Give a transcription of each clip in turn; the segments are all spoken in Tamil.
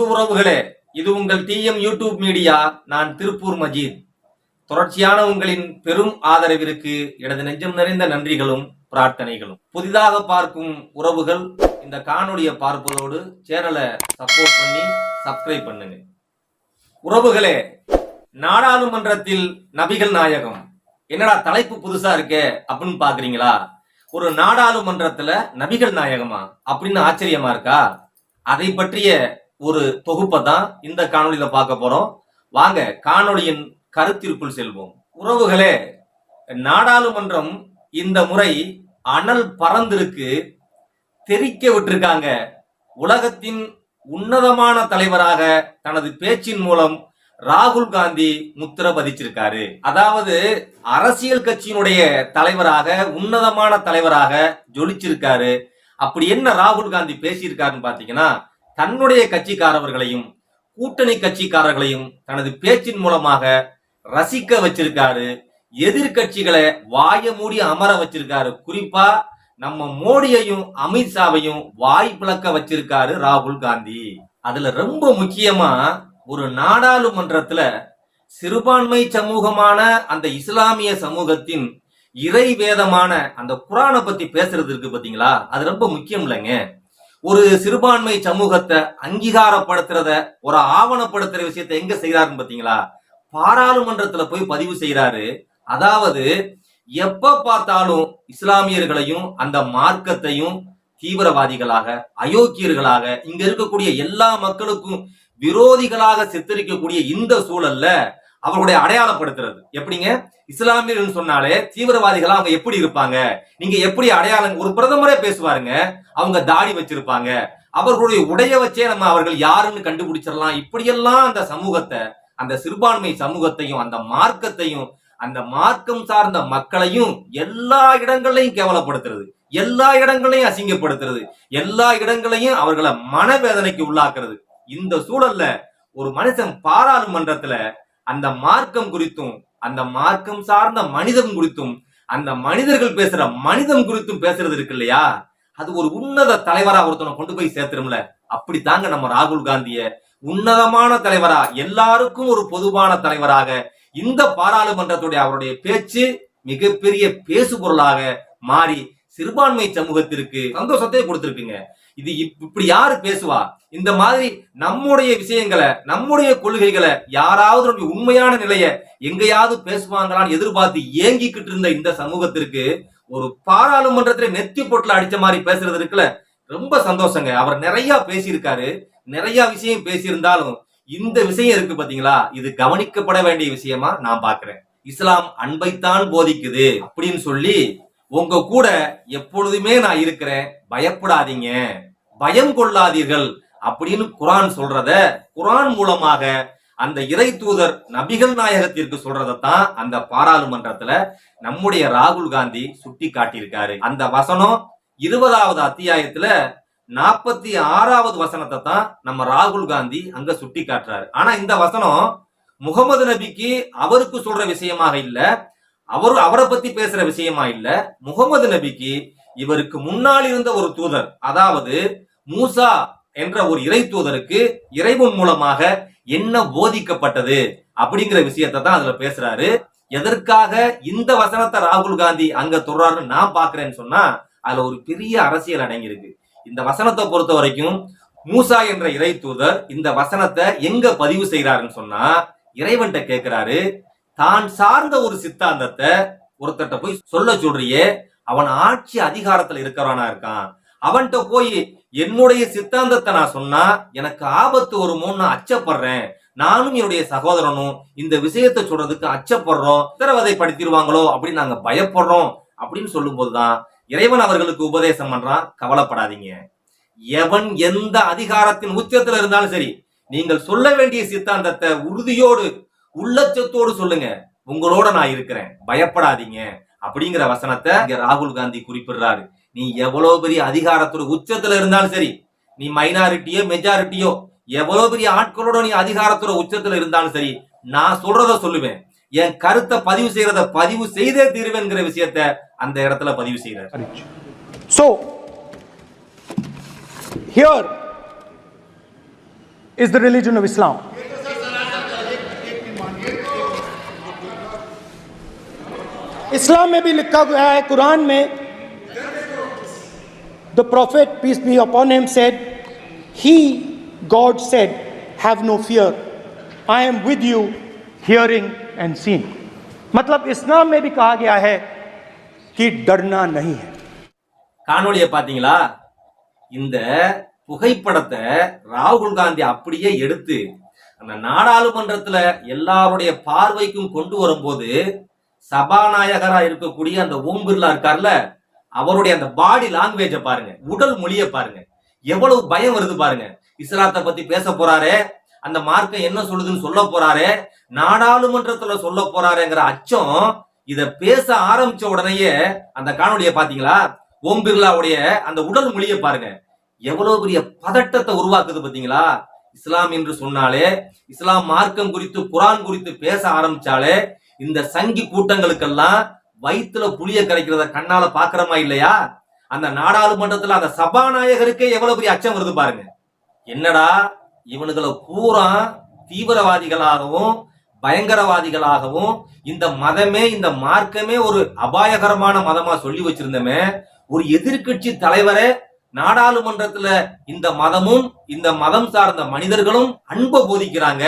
அன்பு உறவுகளே இது உங்கள் டிஎம் யூடியூப் மீடியா நான் திருப்பூர் மஜீத். தொடர்ச்சியான உங்களின் பெரும் ஆதரவிற்கு எனது நெஞ்சம் நிறைந்த நன்றிகளும் பிரார்த்தனைகளும். புதிதாக பார்க்கும் உறவுகள் இந்த காணொலியை பார்ப்பதோடு சேனலை சப்போர்ட் பண்ணி சப்ஸ்கிரைப் பண்ணுங்க. உறவுகளே நாடாளுமன்றத்தில் நபிகள் நாயகம். என்னடா தலைப்பு புதுசா இருக்கே அப்படின்னு பாக்குறீங்களா? ஒரு நாடாளுமன்றத்துல நபிகள் நாயகமா அப்படின்னு ஆச்சரியமா இருக்கா? அதை பற்றிய ஒரு தொகுப்பை தான் இந்த காணொலியில பார்க்க போறோம். வாங்க காணொலியின் கருத்திற்குள் செல்வோம். உறவுகளே நாடாளுமன்றம் இந்த முறை அனல் பறந்திருக்கு தெரிக்க விட்டிருக்காங்க. உலகத்தின் உன்னதமான தலைவராக தனது பேச்சின் மூலம் ராகுல் காந்தி முத்திர பதிச்சிருக்காரு. அதாவது அரசியல் கட்சியினுடைய தலைவராக உன்னதமான தலைவராக ஜொலிச்சிருக்காரு. அப்படி என்ன ராகுல் காந்தி பேசியிருக்காருன்னு பாத்தீங்கன்னா தன்னுடைய கட்சிக்காரர்களையும் கூட்டணி கட்சிக்காரர்களையும் தனது பேச்சின் மூலமாக ரசிக்க வச்சிருக்காரு எதிர்கட்சிகளை வாய மூடி அமர வச்சிருக்காரு. குறிப்பா நம்ம மோடியையும் அமித்ஷாவையும் வாய் பிளக்க வச்சிருக்காரு ராகுல் காந்தி. அதுல ரொம்ப முக்கியமா ஒரு நாடாளுமன்றத்துல சிறுபான்மை சமூகமான அந்த இஸ்லாமிய சமூகத்தின் இறை வேதமான அந்த குரானை பத்தி பேசுறது இருக்கு பாத்தீங்களா? அது ரொம்ப முக்கியம் இல்லைங்க. ஒரு சிறுபான்மை சமூகத்தை அங்கீகாரப்படுத்துறத ஒரு ஆவணப்படுத்துற விஷயத்தை எங்க செய்யறாருன்னு பாத்தீங்களா? பாராளுமன்றத்துல போய் பதிவு செய்யறாரு அதாவது எப்ப பார்த்தாலும் இஸ்லாமியர்களையும் அந்த மார்க்கத்தையும் தீவிரவாதிகளாக அயோக்கியர்களாக இங்க இருக்கக்கூடிய எல்லா மக்களுக்கும் விரோதிகளாக சித்தரிக்கக்கூடிய இந்த சூழல்ல அவர்களுடைய அடையாளப்படுத்துறது. எப்படிங்க? இஸ்லாமியர்கள் சொன்னாலே தீவிரவாதிகள் அவங்க எப்படி இருப்பாங்க? நீங்க எப்படி அடையாளம் ஒரு பிரதமரே பேசுவாருங்க அவங்க தாடி வச்சிருப்பாங்க. அவர்களுடைய உடைய வச்சே நம்ம அவர்கள் யாருன்னு கண்டுபிடிச்சிடலாம். இப்படியெல்லாம் அந்த சமூகத்தை அந்த சிறுபான்மை சமூகத்தையும் அந்த மார்க்கத்தையும் அந்த மார்க்கம் சார்ந்த மக்களையும் எல்லா இடங்களையும் கேவலப்படுத்துறது. எல்லா இடங்களையும் அசிங்கப்படுத்துறது. எல்லா இடங்களையும் அவர்களை மனவேதனைக்கு உள்ளாக்குறது. இந்த சூழல்ல ஒரு மனுஷன் பாராளுமன்றத்துல அந்த மார்க்கம் குறித்தும் அந்த மார்க்கம் சார்ந்த மனிதம் குறித்தும் அந்த மனிதர்கள் பேசுற மனிதம் குறித்தும் பேசுறது இருக்கு இல்லையா? அது ஒரு உன்னத தலைவரா ஒருத்தனை கொண்டு போய் சேர்த்துரும்ல. அப்படித்தாங்க நம்ம ராகுல் காந்திய. உன்னதமான தலைவரா எல்லாருக்கும் ஒரு பொதுவான தலைவராக இந்த பாராளுமன்றத்துடைய அவருடைய பேச்சு மிகப்பெரிய பேசு பொருளாக மாறி சிறுபான்மை சமூகத்திற்கு சந்தோஷத்தை கொடுத்திருக்குங்க இது இப்- இப்படி யாரு பேசுவா? இந்த மாதிரி நம்முடைய விஷயங்களை நம்முடைய கொள்கைகளை யாராவது உண்மையான நிலைய எங்கேயாவது பேசுவாங்களான்னு எதிர்பார்த்து ஏங்கிக்கிட்டு இருந்த இந்த சமூகத்திற்கு ஒரு பாராளுமன்றத்துல நெத்தி பொட்டில் அடிச்ச மாதிரி பேசுறது இருக்குல்ல? ரொம்ப சந்தோஷங்க. அவர் நிறைய பேசியிருக்காரு. நிறைய விஷயம் பேசியிருந்தாலும் இந்த விஷயம் இருக்கு பாத்தீங்களா? இது கவனிக்கப்பட வேண்டிய விஷயமா நான் பாக்குறேன். இஸ்லாம் அன்பைத்தான் போதிக்குது அப்படின்னு சொல்லி உங்க கூட எப்பொழுதுமே நான் இருக்கிறேன். பயப்படாதீங்க. பயம் கொள்ளாதீர்கள் அப்படின்னு குரான் சொல்றத குரான் மூலமாக அந்த இறை தூதர் நபிகள் நாயகத்திற்கு சொல்றதைத்தான் அந்த பாராளுமன்றத்துல நம்முடைய ராகுல் காந்தி சுட்டி காட்டியிருக்காரு அந்த வசனம் இருபதாவது அத்தியாயத்துல நாற்பத்தி ஆறாவது வசனத்தை தான் நம்ம ராகுல் காந்தி அங்க சுட்டி காட்டுறாரு ஆனா இந்த வசனம் முகமது நபிக்கு அவருக்கு சொல்ற விஷயமாக இல்ல அவர் அவரை பத்தி பேசுற விஷயமா இல்ல முகமது நபிக்கு இவருக்கு முன்னால் இருந்த ஒரு தூதர் அதாவது மூசா என்ற ஒரு இறை தூதருக்கு இறைவன் மூலமாக என்ன போதிக்கப்பட்டது அப்படிங்கிற விஷயத்தை தான் அதுல பேசுறாரு. எதற்காக இந்த வசனத்தை ராகுல் காந்தி அங்க தொடர்றாருன்னு நான் பாக்குறேன்னு சொன்னா அதுல ஒரு பெரிய அரசியல் அடங்கியிருக்கு. இந்த வசனத்தை பொறுத்த வரைக்கும் மூசா என்ற இறை தூதர் இந்த வசனத்தை எங்க பதிவு செய்யறாருன்னு சொன்னா இறைவன்கிட்ட கேட்கிறாரு தான் சார்ந்த ஒரு சித்தாந்தத்தை ஒருத்தட்ட போய் சொல்ல சொல்றியே அவன் ஆட்சி அதிகாரத்துல இருக்கிறவனா இருக்கான். அவன்கிட்ட போய் என்னுடைய சித்தாந்தத்தை நான் சொன்னா எனக்கு ஆபத்து வருமோன்னு நான் அச்சப்படுறேன். நானும் என்னுடைய சகோதரனும் இந்த விஷயத்தை சொல்றதுக்கு அச்சப்படுறோம். சித்திரவதை படுத்திடுவாங்களோ அப்படின்னு நாங்க பயப்படுறோம் அப்படின்னு சொல்லும்போதுதான் இறைவன் அவர்களுக்கு உபதேசம் பண்றான். கவலைப்படாதீங்க. எவன் எந்த அதிகாரத்தின் உச்சத்துல இருந்தாலும் சரி நீங்கள் சொல்ல வேண்டிய சித்தாந்தத்தை உறுதியோடு உள்ளச்சத்தோடு சொல்லுங்க. உங்களோட நான் இருக்கிறேன். பயப்படாதீங்க. அப்படிங்கிற வசனத்தை இங்க ராகுல் காந்தி குறிப்பிடுறாரு. நீ எவ்வளவு பெரிய அதிகாரத்தோட உச்சத்துல இருந்தாலும் சரி நீ மைனாரிட்டியோ மெஜாரிட்டியோ எவ்வளவு பெரிய ஆட்களோட நீ அதிகாரத்தோட உச்சத்துல இருந்தாலும் சரி நான் சொல்றத சொல்லுவேன். என் கருத்தை பதிவு செய்யறத பதிவு செய்தே தீர்வேங்கிற விஷயத்த அந்த இடத்துல பதிவு செய்யறாரு so So, here is the religion of Islam. Islam में भी लिखा गया है कुरान में the prophet peace be upon him said he God said have no fear I am with you hearing and seeing मतलब इस्लाम में भी कहा गया है कि डरना नहीं है காணொளியை பாத்தீங்களா இந்த புகைப்படத்தை ராகுல் காந்தி அப்படியே எடுத்து அந்த நாடாளுமன்றத்துல எல்லாருடைய பார்வைக்கும் கொண்டு வரும்போது சபாநாயகரா இருக்கக்கூடிய அந்த ஓம் பிர்லா இருக்கார்ல அவருடைய அந்த பாடி லாங்குவேஜ பாருங்க உடல் மொழிய பாருங்க எவ்வளவு பயம் வருது பாருங்க. இஸ்லாத்தை பத்தி பேச போறாரு அந்த மார்க்கம் என்ன சொல்லுதுன்னு சொல்ல போறாரு நாடாளுமன்றத்துல சொல்ல போறாருங்கிற அச்சம் இத பேச ஆரம்பிச்ச உடனேயே அந்த காணொளியை பாத்தீங்களா? ஓம் பிர்லாவுடைய அந்த உடல் மொழியை பாருங்க எவ்வளவு பெரிய பதட்டத்தை உருவாக்குது பாத்தீங்களா? இஸ்லாம் என்று சொன்னாலே இஸ்லாம் மார்க்கம் குறித்து குரான் குறித்து பேச ஆரம்பிச்சாலே இந்த சங்கி கூட்டங்களுக்கெல்லாம் வயிற்றுல புளிய கரைக்கிறத கண்ணால பாக்குறமா இல்லையா? அந்த நாடாளுமன்றத்துல அந்த சபாநாயகருக்கே எவ்வளவு பெரிய அச்சம் வருது பாருங்க. என்னடா இவனுங்களை பூரா தீவிரவாதிகளாகவும் பயங்கரவாதிகளாகவும் இந்த மதமே இந்த மார்க்கமே ஒரு அபாயகரமான மதமா சொல்லி வச்சிருந்தமே. ஒரு எதிர்க்கட்சி தலைவரே நாடாளுமன்றத்துல இந்த மதமும் இந்த மதம் சார்ந்த மனிதர்களும் அன்பை போதிக்கிறாங்க.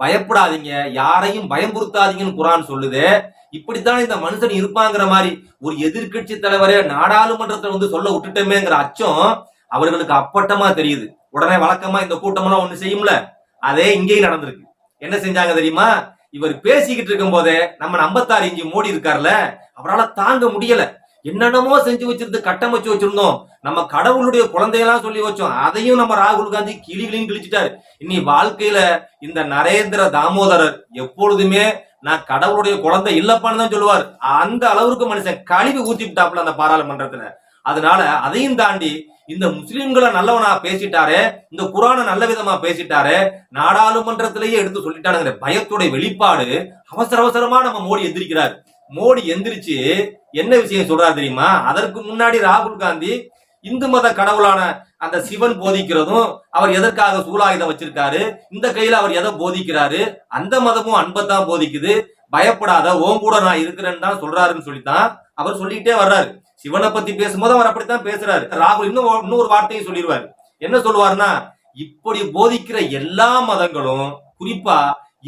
பயப்படாதீங்க. யாரையும் பயம்புறுத்தாதீங்கன்னு குரான் சொல்லுது. இப்படித்தான் இந்த மனுஷன் இருப்பாங்கிற மாதிரி ஒரு எதிர்க்கட்சி தலைவரே நாடாளுமன்றத்தை வந்து சொல்ல விட்டுட்டோமேங்கிற அச்சம் அவர்களுக்கு அப்பட்டமா தெரியுது. உடனே வழக்கமா இந்த கூட்டமெல்லாம் ஒண்ணு செய்யும்ல? அதே இங்கேயும் நடந்திருக்கு. என்ன செஞ்சாங்க தெரியுமா? இவர் பேசிக்கிட்டு இருக்கும் போதே நம்ம நம்பத்தாறு இஞ்சி மோடி இருக்கார்ல அவரால் தாங்க முடியல. என்னென்னமோ செஞ்சு வச்சிருந்து கட்டமைச்சு வச்சிருந்தோம். நம்ம கடவுளுடைய குழந்தையெல்லாம் சொல்லி வச்சோம். அதையும் நம்ம ராகுல் காந்தி கிளி கிளின்னு கிழிச்சிட்டாரு. இனி வாழ்க்கையில இந்த நரேந்திர தாமோதரர் எப்பொழுதுமே நான் கடவுளுடைய குழந்தை இல்லப்பான்னு தான் சொல்லுவார். அந்த அளவுக்கு மனுஷன் கழிவு ஊத்தி விட்டாப்புல அந்த பாராளுமன்றத்துல. அதனால அதையும் தாண்டி இந்த முஸ்லிம்களை நல்லவனா பேசிட்டாரு இந்த குரானை நல்ல விதமா பேசிட்டாரு நாடாளுமன்றத்திலேயே எடுத்து சொல்லிட்டாருங்கிற பயத்துடைய வெளிப்பாடு அவசர அவசரமா நம்ம மோடி எந்திரிக்கிறார். மோடி எந்திரிச்சு என்ன விஷயம் சொல்றாரு தெரியுமா? அதற்கு முன்னாடி ராகுல் காந்தி இந்து மத கடவுளான அந்த சிவன் போதிக்கிறதும் அவர் எதற்காக சூலாயுதம் வச்சிருக்காரு? இந்த கையில அவர் எதை போதிக்கிறாரு? அந்த மதமும் அன்பத்தான் போதிக்குது. பயப்படாத ஓம் கூட நான் இருக்கிறேன்னு தான் சொல்றாருன்னு சொல்லித்தான் அவர் சொல்லிக்கிட்டே வர்றாரு. சிவனை பத்தி பேசும்போது அவர் அப்படித்தான் பேசுறாரு. ராகுல் இன்னும் இன்னொரு வார்த்தையும் சொல்லிடுவாரு. என்ன சொல்லுவாருன்னா இப்படி போதிக்கிற எல்லா மதங்களும் குறிப்பா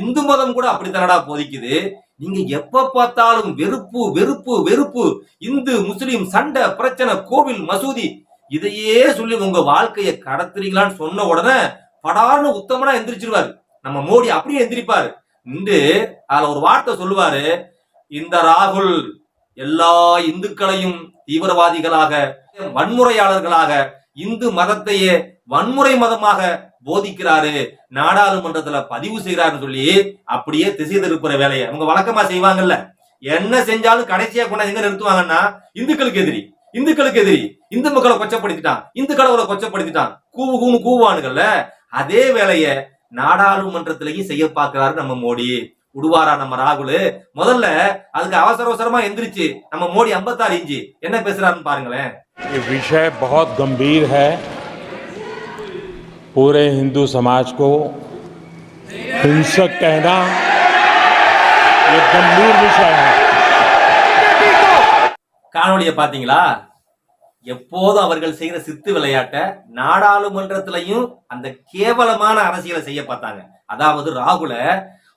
இந்து மதம் கூட அப்படித்தானடா போதிக்குது? நீங்க எப்ப பார்த்தாலும் வெறுப்பு வெறுப்பு வெறுப்பு இந்து முஸ்லிம் சண்டை பிரச்சனை கோவில் மசூதி இதையே சொல்லி உங்க வாழ்க்கையை கடத்துறீங்களான்னு சொன்ன உடனே படார்னு உத்தமனா எந்திரிச்சிருவாரு. நம்ம மோடி அப்படியே எந்திரிப்பாரு. நின்று அதுல ஒரு வார்த்தை சொல்லுவாரு. இந்த ராகுல் எல்லா இந்துக்களையும் தீவிரவாதிகளாக வன்முறையாளர்களாக இந்து மதத்தையே வன்முறை மதமாக போதிக்கிறாரு. நாடாளுமன்றத்துல பதிவு செய்யறாருன்னு சொல்லி அப்படியே திசை திருப்புற வேலையை அவங்க வழக்கமா செய்வாங்கல்ல. என்ன செஞ்சாலும் கடைசியா கொண்டாந்து எங்க நிறுத்துவாங்கன்னா இந்துக்களுக்கு எதிரி. இந்துக்களுக்கு எதிரி. இந்து மக்களை கொச்சப்படுத்திட்டான். இந்து கடவுளை கொச்சப்படுத்திட்டான். கூவு கூனு கூவானுங்கள்ல அதே வேலைய நாடாளுமன்றத்திலையும் செய்ய பாக்குறாரு நம்ம மோடி. விடுவாரா நம்ம ராகுல்? முதல்ல அதுக்கு அவசர அவசரமா எந்திரிச்சு நம்ம மோடி ஐம்பத்தாறு இஞ்சி என்ன பேசுறாருன்னு பாருங்களேன். விஷய பகத் கம்பீர் ஹை पूरे हिंदू समाज को हिंसक कहना ये गंभीर विषय है காணொளியை பாத்தீங்களா எப்போதும் அவர்கள் செய்யற சித்து விளையாட்டை நாடாளுமன்றத்திலையும் அந்த கேவலமான அரசியலை செய்ய பார்த்தாங்க அதாவது ராகுல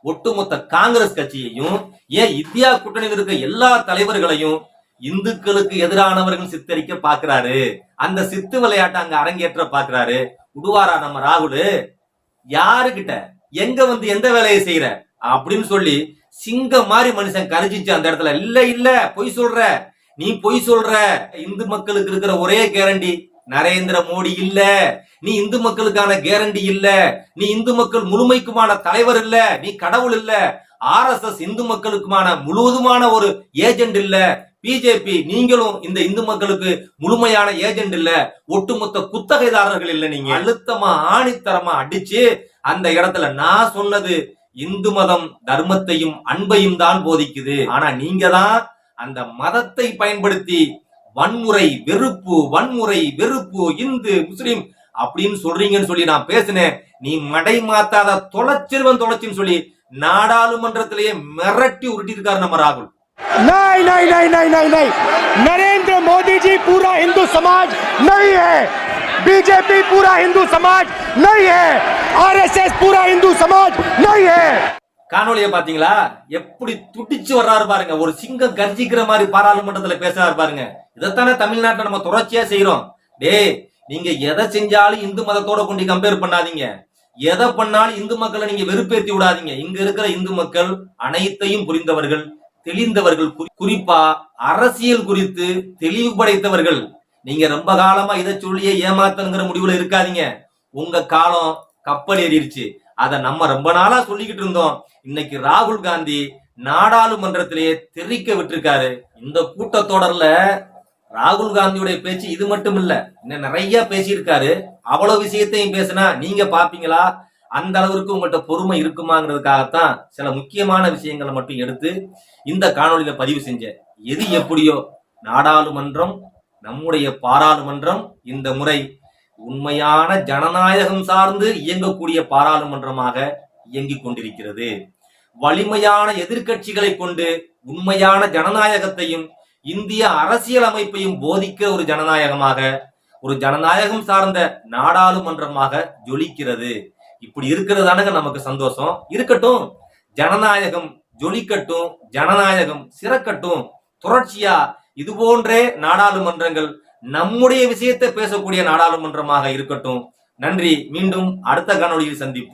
ஒட்டுமொத்த காங்கிரஸ் கட்சியையும் ஏன் இந்தியா கூட்டணியில் இருக்க எல்லா தலைவர்களையும் இந்துக்களுக்கு எதிரானவர்கள் சித்தரிக்க பாக்குறாரு அந்த சித்து விளையாட்டை அங்க அரங்கேற்ற பாக்குறாரு உடுவாரா நம்ம ராகுல்? யாருகிட்ட எங்க வந்து எந்த வேலையை செய்யற? அப்படின்னு சொல்லி சிங்கம் மாதிரி மனுஷன் கரைச்சிச்சு அந்த இடத்துல. இல்ல இல்ல பொய் சொல்ற. நீ பொய் சொல்ற. இந்து மக்களுக்கு இருக்கிற ஒரே கேரண்டி நரேந்திர மோடி இல்ல. நீ இந்து மக்களுக்கான கேரண்டி இல்ல. நீ இந்து மக்கள் முழுமைக்குமான தலைவர் இல்ல. நீ கடவுள் இல்ல. ஆர்எஸ்எஸ் இந்து மக்களுக்குமான முழுவதுமான ஒரு ஏஜென்ட் இல்ல. பிஜேபி நீங்களும் இந்த இந்து மக்களுக்கு முழுமையான ஏஜென்ட் இல்ல ஒட்டுமொத்த குத்தகைதாரர்கள் இல்ல நீங்க. அழுத்தமா ஆணித்தரமா அடிச்சு அந்த இடத்துல நான் சொன்னது இந்து மதம் தர்மத்தையும் அன்பையும் தான் போதிக்குது. ஆனா நீங்க தான் அந்த மதத்தை பயன்படுத்தி வன்முறை வெறுப்பு வன்முறை வெறுப்பு இந்து முஸ்லிம் அப்படின்னு சொல்றீங்கன்னு சொல்லி நான் பேசினேன். நீ மடை மாத்தாத தொலைச்சிருவன் தொலைச்சின்னு சொல்லி நாடாளுமன்றத்திலேயே மிரட்டி உருட்டி இருக்காரு நம்ம ராகுல். नहीं नहीं नहीं नहीं नहीं नहीं नरेंद्र मोदी जी पूरा हिंदू समाज नहीं है बीजेपी पूरा हिंदू समाज नहीं है आरएसएस पूरा हिंदू समाज नहीं है காணொளிய பாத்தீங்களா எப்படி துடிச்சு வர்றாரு பாருங்க ஒரு சிங்கம் கர்ஜிக்கிற மாதிரி பாராளுமன்றத்துல பேசுறாரு பாருங்க இதைத்தானே தமிழ்நாட்டுல நம்ம தொடர்ச்சியா செய்யறோம் டேய் நீங்க எதை செஞ்சாலும் இந்து மதத்தோட கொண்டு கம்பேர் பண்ணாதீங்க எதை பண்ணாலும் இந்து மக்களை நீங்க வெறுப்பேத்தி விடாதீங்க இங்க இருக்கிற இந்து மக்கள் அனைத்தையும் புரிந்தவர்கள் தெளிந்தவர்கள் குறிப்பா அரசியல் குறித்து தெளிவு படைத்தவர்கள். நீங்க ரொம்ப காலமா இதை சொல்லியே ஏமாத்தணுங்கிற முடிவுல இருக்காதீங்க. உங்க காலம் கப்பல் ஏறிடுச்சு அதை நம்ம ரொம்ப நாளா சொல்லிக்கிட்டு இருந்தோம். இன்னைக்கு ராகுல் காந்தி நாடாளுமன்றத்திலேயே தெரிவிக்க விட்டுருக்காரு. இந்த கூட்டத்தொடர்ல ராகுல் காந்தியுடைய பேச்சு இது மட்டும் இல்ல இன்னும் நிறைய பேசியிருக்காரு. அவ்வளவு விஷயத்தையும் பேசினா நீங்க பாப்பீங்களா? அந்த அளவிற்கு உங்கள்கிட்ட பொறுமை இருக்குமாங்கிறதுக்காகத்தான் சில முக்கியமான விஷயங்களை மட்டும் எடுத்து இந்த காணொளியில பதிவு செஞ்சேன். எது எப்படியோ நாடாளுமன்றம் நம்முடைய பாராளுமன்றம் இந்த முறை உண்மையான ஜனநாயகம் சார்ந்து இயங்கக்கூடிய பாராளுமன்றமாக இயங்கிக் கொண்டிருக்கிறது. வலிமையான எதிர்கட்சிகளை கொண்டு உண்மையான ஜனநாயகத்தையும் இந்திய அரசியல் அமைப்பையும் போதிக்கிற ஒரு ஜனநாயகமாக ஒரு ஜனநாயகம் சார்ந்த நாடாளுமன்றமாக ஜொலிக்கிறது. இப்படி இருக்கிறதானுங்க நமக்கு சந்தோஷம். இருக்கட்டும் ஜனநாயகம் ஜொலிக்கட்டும் ஜனநாயகம் சிறக்கட்டும் தொடர்ச்சியா இது போன்றே நாடாளுமன்றங்கள் நம்முடைய விஷயத்தை பேசக்கூடிய நாடாளுமன்றமாக இருக்கட்டும். நன்றி மீண்டும் அடுத்த காணொளியில் சந்திப்போம்.